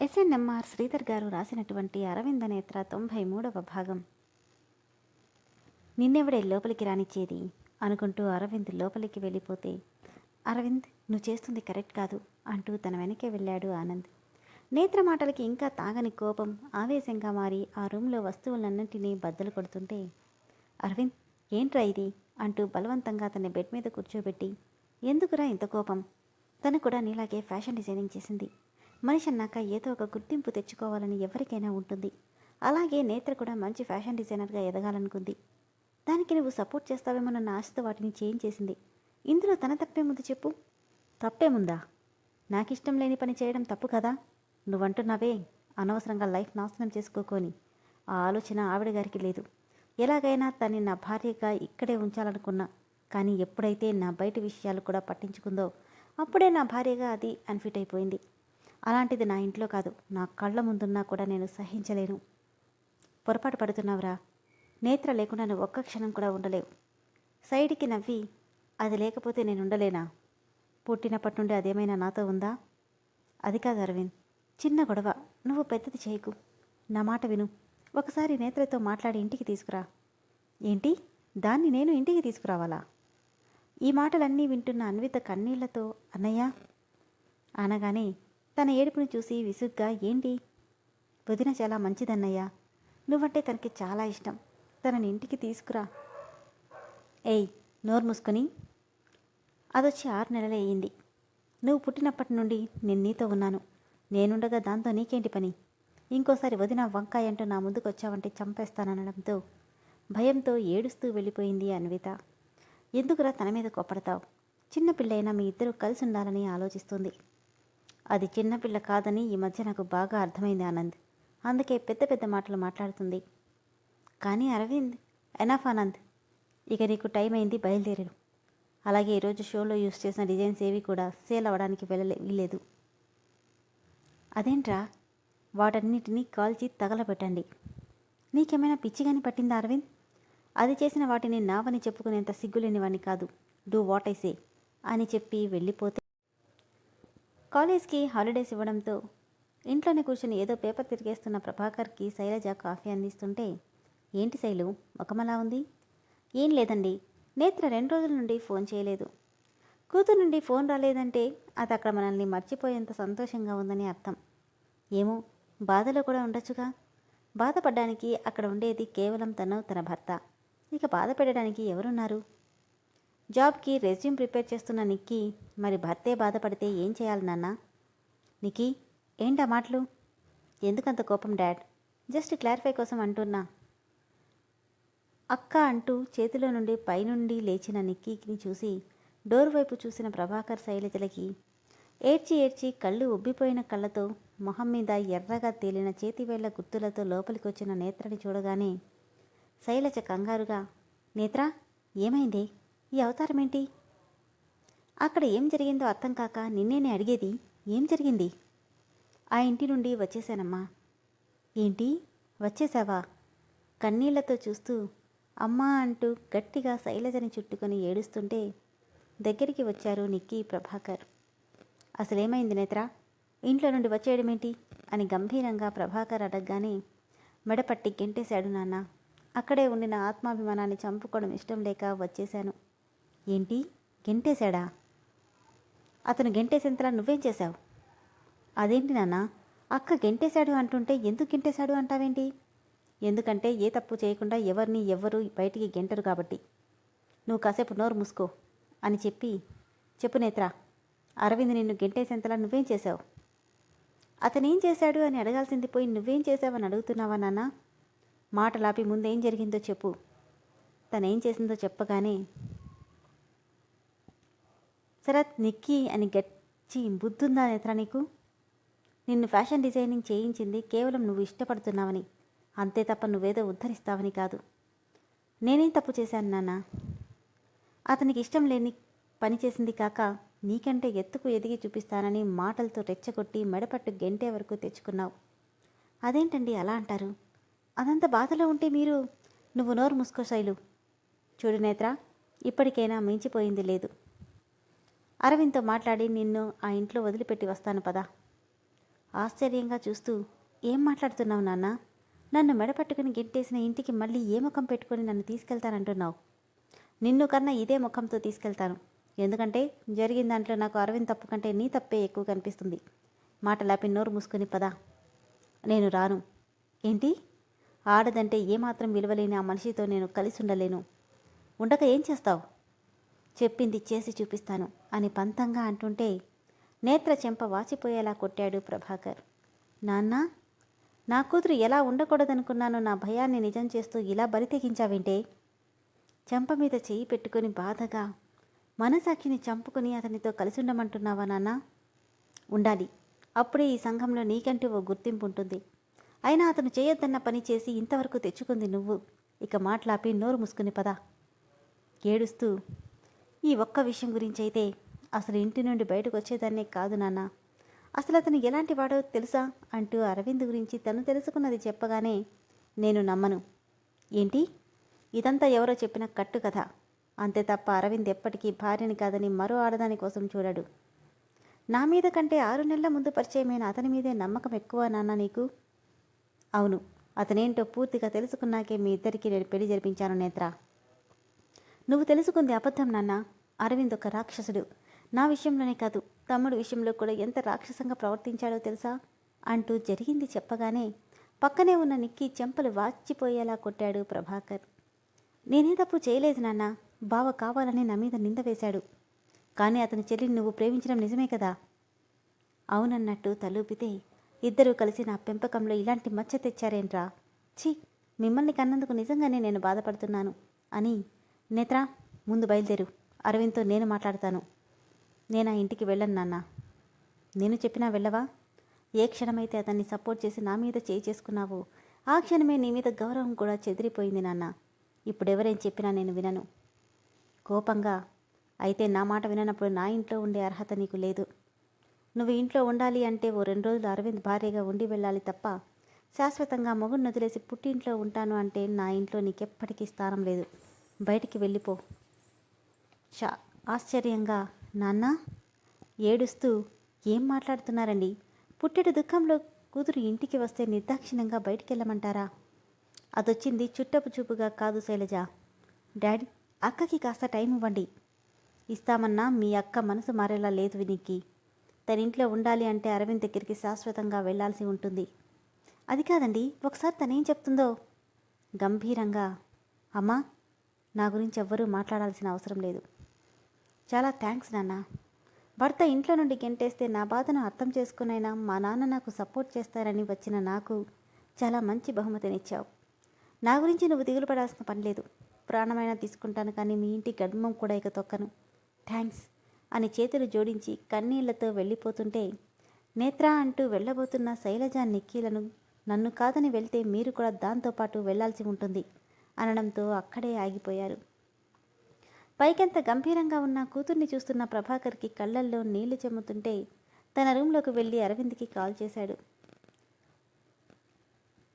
SNMR Sridhar గారు రాసినటువంటి అరవింద నేత్ర తొంభై మూడవ భాగం. నిన్నెవడే లోపలికి రానిచ్చేది? అనుకుంటూ అరవింద్ లోపలికి వెళ్ళిపోతే అరవింద్ నువ్వు చేస్తుంది కరెక్ట్ కాదు అంటూ తన వెనకే వెళ్ళాడు ఆనంద్. నేత్ర మాటలకి ఇంకా తాగని కోపం ఆవేశంగా మారి ఆ రూమ్లో వస్తువులన్నింటినీ బద్దలు కొడుతుంటే అరవింద్ ఏంట్రా ఇది? అంటూ బలవంతంగా తన బెడ్ మీద కూర్చోబెట్టి ఎందుకురా ఇంత కోపం? తను కూడా నీలాగే ఫ్యాషన్ డిజైనింగ్ చేసింది. మనిషి అన్నాక ఏదో ఒక గుర్తింపు తెచ్చుకోవాలని ఎవరికైనా ఉంటుంది. అలాగే నేత్ర కూడా మంచి ఫ్యాషన్ డిజైనర్గా ఎదగాలనుకుంది. దానికి నువ్వు సపోర్ట్ చేస్తావేమోనన్న ఆశతో వాటిని చేంజ్ చేసింది. ఇందులో తన తప్పేముంది చెప్పు. తప్పేముందా నాకు ఇష్టం లేని పని చేయడం తప్పు కదా? నువ్వంటున్నావే అనవసరంగా లైఫ్ నాశనం చేసుకోకొని ఆ ఆలోచన ఆవిడ గారికి లేదు. ఎలాగైనా తన్ని నా భార్యగా ఇక్కడే ఉంచాలనుకున్నా. కానీ ఎప్పుడైతే నా బయట విషయాలు కూడా పట్టించుకుందో అప్పుడే నా భార్యగా అది అన్ఫిట్ అయిపోయింది. అలాంటిది నా ఇంట్లో కాదు. నా కళ్ళ ముందున్నా కూడా నేను సహించలేను. పొరపాటు పడుతున్నావురా. నేత్ర లేకుండా నువ్వు ఒక్క క్షణం కూడా ఉండలేవు. సైడ్కి నవ్వి అది లేకపోతే నేను ఉండలేనా? పుట్టినప్పటి నుండి అదేమైనా నాతో ఉందా? అది కాదు అరవింద్. చిన్న గొడవ. నువ్వు పెద్దది చేయకు. నా మాట విను. ఒకసారి నేత్రతో మాట్లాడి ఇంటికి తీసుకురా. ఏంటి? దాన్ని నేను ఇంటికి తీసుకురావాలా? ఈ మాటలన్నీ వింటున్న అన్విత కన్నీళ్ళతో అన్నయ్య. అనగానే తన ఏడుపుని చూసి విసుగ్గా ఏంటి? వదిన చాలా మంచిదన్నయ్యా. నువ్వంటే తనకి చాలా ఇష్టం. తనని ఇంటికి తీసుకురా. ఏయ్ నోరు మూసుకొని. అదొచ్చి ఆరు నెలలే అయ్యింది. నువ్వు పుట్టినప్పటి నుండి నేను నీతో ఉన్నాను. నేనుండగా దాంతో నీకేంటి పని? ఇంకోసారి వదిన వంకాయ అంటూ నా ముందుకు వచ్చావంటే చంపేస్తాననడంతో భయంతో ఏడుస్తూ వెళ్ళిపోయింది అన్విత. ఎందుకురా తన మీద కొప్పడతావు చిన్నపిల్లైనా మీ ఇద్దరు కలిసి ఉండాలని ఆలోచిస్తుంది. అది చిన్నపిల్ల కాదని ఈ మధ్య నాకు బాగా అర్థమైంది ఆనంద్. అందుకే పెద్ద పెద్ద మాటలు మాట్లాడుతుంది. కానీ అరవింద్ ఎనాఫ్ ఆనంద్ ఇక నీకు టైం అయింది బయలుదేరాడు అలాగే ఈరోజు షోలో యూస్ చేసిన డిజైన్స్ ఏవి కూడా సేల్ అవ్వడానికి వెళ్ళలే వీలేదు అదేంట్రా? వాటన్నిటినీ కాల్చి తగలబెట్టండి. నీకేమైనా పిచ్చిగాని పట్టిందా అరవింద్? అది చేసిన వాటిని నావని చెప్పుకునేంత సిగ్గులేని వాడిని కాదు. డూ వాట్ ఐ సే అని చెప్పి వెళ్ళిపోతే కాలేజ్కి హాలిడేస్ ఇవ్వడంతో ఇంట్లోనే కూర్చొని ఏదో పేపర్ తిరిగేస్తున్న ప్రభాకర్కి శైలజ కాఫీ అందిస్తుంటే ఏంటి శైలు ముఖమలా ఉంది? ఏం లేదండి నేత్ర రెండు రోజుల నుండి ఫోన్ చేయలేదు. కూతురు నుండి ఫోన్ రాలేదంటే అది అక్కడ మనల్ని మర్చిపోయేంత సంతోషంగా ఉందని అర్థం. ఏమో బాధలో కూడా ఉండొచ్చుగా. బాధపడడానికి అక్కడ ఉండేది కేవలం తను తన భర్త. ఇక బాధ పెట్టడానికి ఎవరున్నారు? జాబ్కి రెజ్యూమ్ ప్రిపేర్ చేస్తున్న నిక్కీ మరి భర్తే బాధపడితే ఏం చేయాలి నాన్న? నిక్కీ ఏంటా మాటలు? ఎందుకంత కోపం డాడ్? జస్ట్ క్లారిఫై కోసం అంటున్నా. అక్క అంటూ చేతిలో నుండి పైనుండి లేచిన నిక్కీని చూసి డోర్ వైపు చూసిన ప్రభాకర్ శైలజలకి ఏడ్చి ఏడ్చి కళ్ళు ఉబ్బిపోయిన కళ్ళతో మొహం మీద ఎర్రగా తేలిన చేతివేళ్ళ గుర్తులతో లోపలికి వచ్చిన నేత్రని చూడగానే శైలజ కంగారుగా నేత్ర ఏమైంది? ఈ అవతారం ఏంటి అక్కడ ఏం జరిగిందో అర్థం కాక నిన్నేనే అడిగేది ఏం జరిగింది? ఆ ఇంటి నుండి వచ్చేసానమ్మా ఏంటి? వచ్చేసావా కన్నీళ్ళతో చూస్తూ అమ్మా అంటూ గట్టిగా శైలజని చుట్టుకొని ఏడుస్తుంటే దగ్గరికి వచ్చారు నిక్కీ ప్రభాకర్. అసలేమైంది నేత్ర? ఇంట్లో నుండి వచ్చేయడమేంటి? అని గంభీరంగా ప్రభాకర్ అడగగానే మెడపట్టి గెంటేశాడు నాన్న. అక్కడే ఉండిన ఆత్మాభిమానాన్ని చంపుకోవడం ఇష్టం లేక వచ్చేశాను. ఏంటి? గెంటేశాడా? అతను గెంటేసేంతలా నువ్వేం చేశావు? అదేంటి నాన్న? అక్క గెంటేశాడు అంటుంటే ఎందుకు గెంటేశాడు అంటావేంటి? ఎందుకంటే ఏ తప్పు చేయకుండా ఎవరిని ఎవ్వరు బయటికి గెంటరు కాబట్టి. నువ్వు కాసేపు నోరు మూసుకో అని చెప్పి చెప్పు నేత్ర అరవింద్ నిన్ను గెంటేసేంతలా నువ్వేం చేశావు? అతనేం చేశాడు అని అడగాల్సింది పోయి నువ్వేం చేశావని అడుగుతున్నావా నాన్న? మాటలాపి ముందేం జరిగిందో చెప్పు. తనేం చేసిందో చెప్పగానే శరత్ నిక్కీ అని గచ్చి బుద్ధుందా నేత్ర నీకు? నిన్ను ఫ్యాషన్ డిజైనింగ్ చేయించింది కేవలం నువ్వు ఇష్టపడుతున్నావని అంతే తప్ప నువ్వేదో ఉద్ధరిస్తావని కాదు. నేనేం తప్పు చేశాను నాన్న? అతనికి ఇష్టం లేని పని చేసింది కాక నీకంటే ఎత్తుకు ఎదిగి చూపిస్తానని మాటలతో రెచ్చగొట్టి మెడపట్టు గెంటే వరకు తెచ్చుకున్నావు. అదేంటండి అలా అంటారు? అదంత బాధలో ఉంటే మీరు నువ్వు నోరు ముసుకో శైలు. చూడు నేత్ర ఇప్పటికైనా మించిపోయింది లేదు. అరవింద్తో మాట్లాడి నిన్ను ఆ ఇంట్లో వదిలిపెట్టి వస్తాను పదా. ఆశ్చర్యంగా చూస్తూ ఏం మాట్లాడుతున్నావు నాన్న? నన్ను మెడపట్టుకుని గెట్టేసిన ఇంటికి మళ్ళీ ఏ ముఖం పెట్టుకొని నన్ను తీసుకెళ్తానంటున్నావు? నిన్ను కన్నా ఇదే ముఖంతో తీసుకెళ్తాను. ఎందుకంటే జరిగిన దాంట్లో నాకు అరవింద్ తప్పు కంటే నీ తప్పే ఎక్కువ కనిపిస్తుంది. మాటలాపి నోరు మూసుకుని పదా. నేను రాను. ఏంటి? ఆడదంటే ఏమాత్రం విలువలేని ఆ మనిషితో నేను కలిసి ఉండలేను ఉండక ఏం చేస్తావు? చెప్పింది చేసి చూపిస్తాను అని పంతంగా అంటుంటే నేత్ర చెంప వాచిపోయేలా కొట్టాడు ప్రభాకర్. నాన్న నా కూతురు ఎలా ఉండకూడదనుకున్నానో నా భయాన్ని నిజం చేస్తూ ఇలా బరితెగించావింటే చెంప మీద చేయి పెట్టుకుని బాధగా మనసాక్షిని చంపుకుని అతనితో కలిసి ఉండమంటున్నావా నాన్న? ఉండాలి. అప్పుడే ఈ సంఘంలో నీకంటూ ఓ గుర్తింపు ఉంటుంది అయినా అతను చేయొద్దన్న పని చేసి ఇంతవరకు తెచ్చుకుంది నువ్వు. ఇక మాట్లాపి నోరు మూసుకుని పదా. ఏడుస్తూ ఈ ఒక్క విషయం గురించి అయితే అసలు ఇంటి నుండి బయటకు వచ్చేదాన్నే కాదు నాన్న. అసలు అతను ఎలాంటి వాడో తెలుసా అంటూ అరవింద్ గురించి తను తెలుసుకున్నది చెప్పగానే నేను నమ్మను. ఏంటి? ఇదంతా ఎవరో చెప్పిన కట్టు కథ. అంతే తప్ప అరవింద్ ఎప్పటికీ భార్యని కాదని మరో ఆడదాని కోసం చూడడు. నా మీద కంటే ఆరు నెలల ముందు పరిచయమైన అతని మీదే నమ్మకం ఎక్కువ నాన్న నీకు? అవును. అతనేంటో పూర్తిగా తెలుసుకున్నాకే మీ ఇద్దరికీ నేను పెళ్ళి జరిపించాను నేత్ర. నువ్వు తెలుసుకుంది అబద్ధం నాన్న. అరవింద్ ఒక రాక్షసుడు. నా విషయంలోనే కాదు తమ్ముడు విషయంలో కూడా ఎంత రాక్షసంగా ప్రవర్తించాడో తెలుసా? అంటూ జరిగింది చెప్పగానే పక్కనే ఉన్న నిక్కి చెంపలు వాచిపోయేలా కొట్టాడు ప్రభాకర్. నేనే తప్పు చేయలేదు నాన్న. బావ కావాలని నా మీద నింద వేశాడు. కానీ అతని చెల్లిని నువ్వు ప్రేమించడం నిజమే కదా? అవునన్నట్టు తలూపితే ఇద్దరూ కలిసి నా పెంపకంలో ఇలాంటి మచ్చ తెచ్చారేంట్రా? ఛీ మిమ్మల్ని కన్నందుకు నిజంగానే నేను బాధపడుతున్నాను అని నేత్ర ముందు బయలుదేరు. అరవింద్తో నేను మాట్లాడతాను. నేను ఆ ఇంటికి వెళ్ళను నాన్న. నేను చెప్పినా వెళ్ళవా? ఏ క్షణమైతే అతన్ని సపోర్ట్ చేసి నా మీద చేయి చేసుకున్నావో ఆ క్షణమే నీ మీద గౌరవం కూడా చెదిరిపోయింది నాన్న. ఇప్పుడెవరేం చెప్పినా నేను వినను. కోపంగా అయితే నా మాట విననప్పుడు నా ఇంట్లో ఉండే అర్హత నీకు లేదు. నువ్వు ఇంట్లో ఉండాలి అంటే ఓ రెండు రోజులు అరవింద్ భార్యగా ఉండి వెళ్ళాలి తప్ప శాశ్వతంగా మొగుడిని వదిలేసి పుట్టింట్లో ఉంటాను అంటే నా ఇంట్లో నీకెప్పటికీ స్థానం లేదు. బయటికి వెళ్ళిపో. షా ఆశ్చర్యంగా నాన్న ఏడుస్తూ ఏం మాట్లాడుతున్నారండి? పుట్టెడు దుఃఖంలో కూతురు ఇంటికి వస్తే నిర్దాక్షిణ్యంగా బయటికి వెళ్ళమంటారా అదొచ్చింది చుట్టపు చూపుగా కాదు శైలజ. డాడీ అక్కకి కాస్త టైం ఇవ్వండి. ఇస్తామన్నా మీ అక్క మనసు మారేలా లేదు వినికి. తన ఇంట్లో ఉండాలి అంటే అరవింద్ దగ్గరికి శాశ్వతంగా వెళ్ళాల్సి ఉంటుంది. అది కాదండి ఒకసారి తనేం చెప్తుందో? గంభీరంగా అమ్మా నా గురించి ఎవ్వరూ మాట్లాడాల్సిన అవసరం లేదు. చాలా థ్యాంక్స్ నాన్న. భర్త ఇంట్లో నుండి గెంటేస్తే నా బాధను అర్థం చేసుకునైనా మా నాన్న నాకు సపోర్ట్ చేస్తారని వచ్చిన నాకు చాలా మంచి బహుమతినిచ్చావు. నా గురించి నువ్వు దిగులు పడాల్సిన పని లేదు. ప్రాణమైనా తీసుకుంటాను కానీ మీ ఇంటి గర్భం కూడా ఇక తొక్కను. థ్యాంక్స్ అని చేతులు జోడించి కన్నీళ్ళతో వెళ్ళిపోతుంటే నేత్ర అంటూ వెళ్ళబోతున్న శైలజ నిక్కీలను నన్ను కాదని వెళ్తే మీరు కూడా దాంతోపాటు వెళ్ళాల్సి ఉంటుంది. అనడంతో అక్కడే ఆగిపోయారు. పైకెంత గంభీరంగా ఉన్న కూతుర్ని చూస్తున్న ప్రభాకర్కి కళ్ళల్లో నీళ్ళు చెమ్ముతుంటే తన రూమ్లోకి వెళ్ళి అరవింద్కి కాల్ చేశాడు.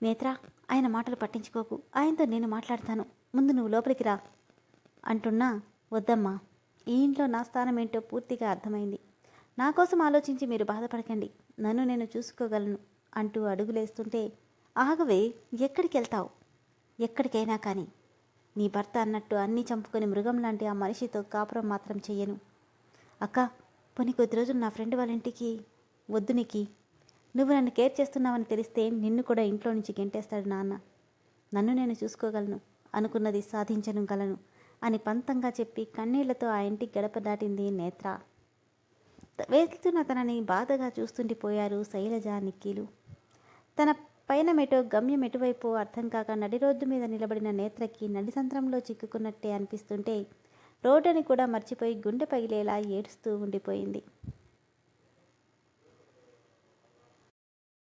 నేత్రా ఆయన మాటలు పట్టించుకోకు. ఆయనతో నేను మాట్లాడతాను. ముందు నువ్వు లోపలికి రా. అంటున్నా వద్దమ్మా ఈ ఇంట్లో నా స్థానం ఏంటో పూర్తిగా అర్థమైంది. నా కోసం ఆలోచించి మీరు బాధపడకండి. నన్ను నేను చూసుకోగలను అంటూ అడుగులేస్తుంటే ఆగవే ఎక్కడికి వెళ్తావు ఎక్కడికైనా కానీ. నీ భర్త అన్నట్టు అన్నీ చంపుకొని మృగం లాంటి ఆ మనిషితో కాపురం మాత్రం చెయ్యను. అక్క పోనీ కొద్ది రోజులు నా ఫ్రెండ్ వాళ్ళ ఇంటికి వద్దు నీకి. నువ్వు నన్ను కేర్ చేస్తున్నావని తెలిస్తే నిన్ను కూడా ఇంట్లో నుంచి గెంటేస్తాడు నాన్న. నన్ను నేను చూసుకోగలను అనుకున్నది సాధించను గలను అని పంతంగా చెప్పి కన్నీళ్ళతో ఆ ఇంటికి గడప దాటింది నేత్ర. వెళ్తున్న తనని బాధగా చూస్తుండిపోయారు శైలజ నిక్కీలు తన పైన మెటో గమ్యం ఎటువైపు అర్థం కాక నడి రోడ్డు మీద నిలబడిన నేత్రకి నడి సంత్రంలో చిక్కుకున్నట్టే అనిపిస్తుంటే రోడ్డుని కూడా మర్చిపోయి గుండె పగిలేలా ఏడుస్తూ ఉండిపోయింది.